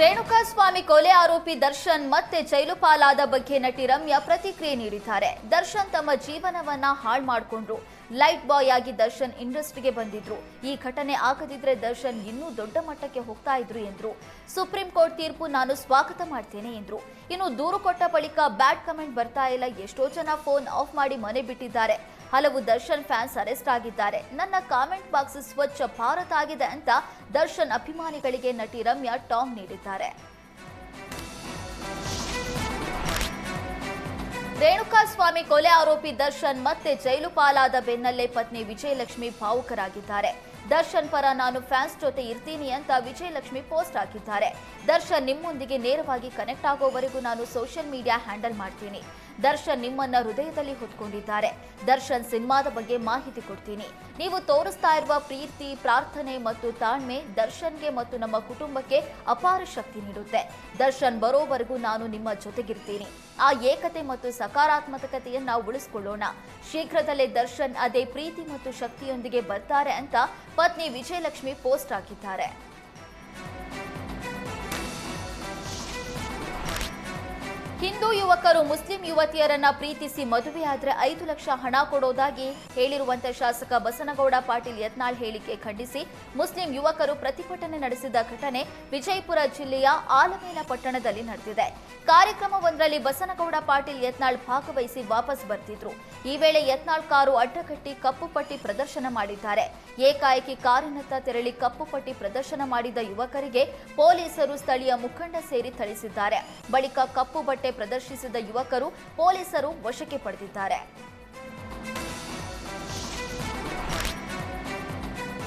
ರೇಣುಕಾಸ್ವಾಮಿ ಕೊಲೆ ಆರೋಪಿ ದರ್ಶನ್ ಮತ್ತೆ ಜೈಲು ಪಾಲಾದ ಬಗ್ಗೆ ನಟಿ ರಮ್ಯಾ ಪ್ರತಿಕ್ರಿಯೆ ನೀಡಿದ್ದಾರೆ. ದರ್ಶನ್ ತಮ್ಮ ಜೀವನವನ್ನ ಹಾಳು ಮಾಡಿಕೊಂಡ್ರು. ಲೈಟ್ ಬಾಯ್ ಆಗಿ ದರ್ಶನ್ ಇಂಡಸ್ಟ್ರಿಗೆ ಬಂದಿದ್ರು. ಈ ಘಟನೆ ಆಗದಿದ್ರೆ ದರ್ಶನ್ ಇನ್ನೂ ದೊಡ್ಡ ಮಟ್ಟಕ್ಕೆ ಹೋಗ್ತಾ ಇದ್ರು ಎಂದ್ರು. ಸುಪ್ರೀಂ ಕೋರ್ಟ್ ತೀರ್ಪು ನಾನು ಸ್ವಾಗತ ಮಾಡ್ತೇನೆ ಎಂದ್ರು. ಇನ್ನು ದೂರು ಕೊಟ್ಟ ಬಳಿಕ ಬ್ಯಾಡ್ ಕಮೆಂಟ್ ಬರ್ತಾ ಇಲ್ಲ. ಎಷ್ಟೋ ಜನ ಫೋನ್ ಆಫ್ ಮಾಡಿ ಮನೆ ಬಿಟ್ಟಿದ್ದಾರೆ. ಹಲವು ದರ್ಶನ್ ಫ್ಯಾನ್ಸ್ ಅರೆಸ್ಟ್ ಆಗಿದ್ದಾರೆ. ನನ್ನ ಕಾಮೆಂಟ್ ಬಾಕ್ಸ್ ಸ್ವಚ್ಛ ಭಾರತ ಆಗಿದೆ ಅಂತ ದರ್ಶನ್ ಅಭಿಮಾನಿಗಳಿಗೆ ನಟಿ ರಮ್ಯಾ ಟಾಂಗ್ ನೀಡಿದ್ದಾರೆ. ರೇಣುಕಾಸ್ವಾಮಿ ಕೊಲೆ ಆರೋಪಿ ದರ್ಶನ್ ಮತ್ತೆ ಜೈಲು ಪಾಲಾದ ಬೆನ್ನಲ್ಲೇ ಪತ್ನಿ ವಿಜಯಲಕ್ಷ್ಮಿ ಭಾವುಕರಾಗಿದ್ದಾರೆ. ದರ್ಶನ್ ಪರ ನಾನು ಫ್ಯಾನ್ಸ್ ಜೊತೆ ಇರ್ತೀನಿ ಅಂತ ವಿಜಯಲಕ್ಷ್ಮಿ ಪೋಸ್ಟ್ ಹಾಕಿದ್ದಾರೆ. ದರ್ಶನ್ ನಿಮ್ಮೊಂದಿಗೆ ನೇರವಾಗಿ ಕನೆಕ್ಟ್ ಆಗೋವರೆಗೂ ನಾನು ಸೋಷಿಯಲ್ ಮೀಡಿಯಾ ಹ್ಯಾಂಡಲ್ ಮಾಡ್ತೀನಿ. ದರ್ಶನ್ ನಿಮ್ಮನ್ನ ಹೃದಯದಲ್ಲಿ ಹೊತ್ಕೊಂಡಿದ್ದಾರೆ. ದರ್ಶನ್ ಸಿನಿಮಾದ ಬಗ್ಗೆ ಮಾಹಿತಿ ಕೊಡ್ತೀನಿ. ನೀವು ತೋರಿಸ್ತಾ ಇರುವ ಪ್ರೀತಿ, ಪ್ರಾರ್ಥನೆ ಮತ್ತು ತಾಳ್ಮೆ ದರ್ಶನ್ಗೆ ಮತ್ತು ನಮ್ಮ ಕುಟುಂಬಕ್ಕೆ ಅಪಾರ ಶಕ್ತಿ ನೀಡುತ್ತೆ. ದರ್ಶನ್ ಬರೋವರೆಗೂ ನಾನು ನಿಮ್ಮ ಜೊತೆಗಿರ್ತೀನಿ. ಆ ಏಕತೆ ಮತ್ತು ಸಕಾರಾತ್ಮಕತೆಯನ್ನ ಉಳಿಸ್ಕೊಳ್ಳೋಣ. ಶೀಘ್ರದಲ್ಲೇ ದರ್ಶನ್ ಅದೇ ಪ್ರೀತಿ ಮತ್ತು ಶಕ್ತಿಯೊಂದಿಗೆ ಬರ್ತಾರೆ ಅಂತ ಪತ್ನಿ ವಿಜಯಲಕ್ಷ್ಮಿ ಪೋಸ್ಟ್ ಹಾಕಿದ್ದಾರೆ ಹಿಂದೂ ಯುವಕರು ಮುಸ್ಲಿಂ ಯುವತಿಯರನ್ನ ಪ್ರೀತಿಸಿ ಮದುವೆಯಾದ್ರೆ ಐದು ಲಕ್ಷ ಹಣ ಕೊಡೋದಾಗಿ ಹೇಳಿರುವಂತೆ ಶಾಸಕ ಬಸನಗೌಡ ಪಾಟೀಲ್ ಯತ್ನಾಳ್ ಹೇಳಿಕೆ ಖಂಡಿಸಿ, ಮುಸ್ಲಿಂ ಯುವಕರು ಪ್ರತಿಭಟನೆ ನಡೆಸಿದ ಘಟನೆ ವಿಜಯಪುರ ಜಿಲ್ಲೆಯ ಆಲಮೇಲ ಪಟ್ಟಣದಲ್ಲಿ ನಡೆದಿದೆ. ಕಾರ್ಯಕ್ರಮವೊಂದರಲ್ಲಿ ಬಸನಗೌಡ ಪಾಟೀಲ್ ಯತ್ನಾಳ್ ಭಾಗವಹಿಸಿ ವಾಪಸ್ ಬರ್ತಿದ್ರು. ಈ ವೇಳೆ ಯತ್ನಾಳ್ ಕಾರು ಅಡ್ಡಗಟ್ಟಿ ಕಪ್ಪು ಪಟ್ಟಿ ಪ್ರದರ್ಶನ ಮಾಡಿದ್ದಾರೆ. ಏಕಾಏಕಿ ಕಾರಿನತ್ತ ತೆರಳಿ ಕಪ್ಪು ಪಟ್ಟಿ ಪ್ರದರ್ಶನ ಮಾಡಿದ ಯುವಕರಿಗೆ ಪೊಲೀಸರು ಸ್ಥಳೀಯ ಮುಖಂಡ ಸೇರಿ ಥಳಿಸಿದ್ದಾರೆ. ಬಳಿಕ ಕಪ್ಪು ಬಟ್ಟೆ ಪ್ರದರ್ಶಿಸಿದ ಯುವಕರು ಪೊಲೀಸರು ವಶಕ್ಕೆ ಪಡೆದಿದ್ದಾರೆ.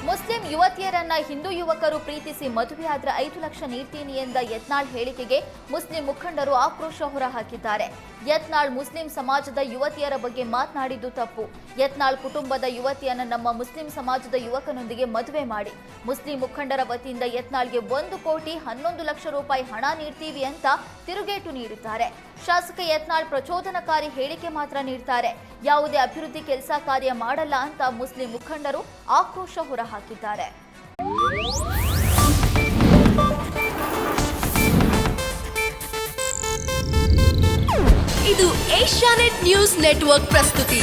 ಮುಸ್ಲಿಂ ಯುವತಿಯರನ್ನ ಹಿಂದೂ ಯುವಕರು ಪ್ರೀತಿಸಿ ಮದುವೆಯಾದ್ರೆ ಐದು ಲಕ್ಷ ನೀಡ್ತೀನಿ ಎಂದ ಯತ್ನಾಳ್ ಹೇಳಿಕೆಗೆ ಮುಸ್ಲಿಂ ಮುಖಂಡರು ಆಕ್ರೋಶ ಹೊರಹಾಕಿದ್ದಾರೆ. ಯತ್ನಾಳ್ ಮುಸ್ಲಿಂ ಸಮಾಜದ ಯುವತಿಯರ ಬಗ್ಗೆ ಮಾತನಾಡಿದ್ದು ತಪ್ಪು. ಯತ್ನಾಳ್ ಕುಟುಂಬದ ಯುವತಿಯನ್ನ ನಮ್ಮ ಮುಸ್ಲಿಂ ಸಮಾಜದ ಯುವಕನೊಂದಿಗೆ ಮದುವೆ ಮಾಡಿ. ಮುಸ್ಲಿಂ ಮುಖಂಡರ ವತಿಯಿಂದ ಯತ್ನಾಳ್ಗೆ ಒಂದು ಕೋಟಿ ಹನ್ನೊಂದು ಲಕ್ಷ ರೂಪಾಯಿ ಹಣ ನೀಡ್ತೀವಿ ಅಂತ ತಿರುಗೇಟು ನೀಡಿದ್ದಾರೆ. ಶಾಸಕ ಯತ್ನಾಳ್ ಪ್ರಚೋದನಕಾರಿ ಹೇಳಿಕೆ ಮಾತ್ರ ನೀಡ್ತಾರೆ. ಯಾವುದೇ ಅಭಿವೃದ್ಧಿ ಕೆಲಸ ಕಾರ್ಯ ಮಾಡಲ್ಲ ಅಂತ ಮುಸ್ಲಿಂ ಮುಖಂಡರು ಆಕ್ರೋಶ ಹೊರಹಾಕಿದ್ದಾರೆ. ಇದು ಏಷ್ಯಾನೆಟ್ ನ್ಯೂಸ್ ನೆಟ್ವರ್ಕ್ ಪ್ರಸ್ತುತಿ.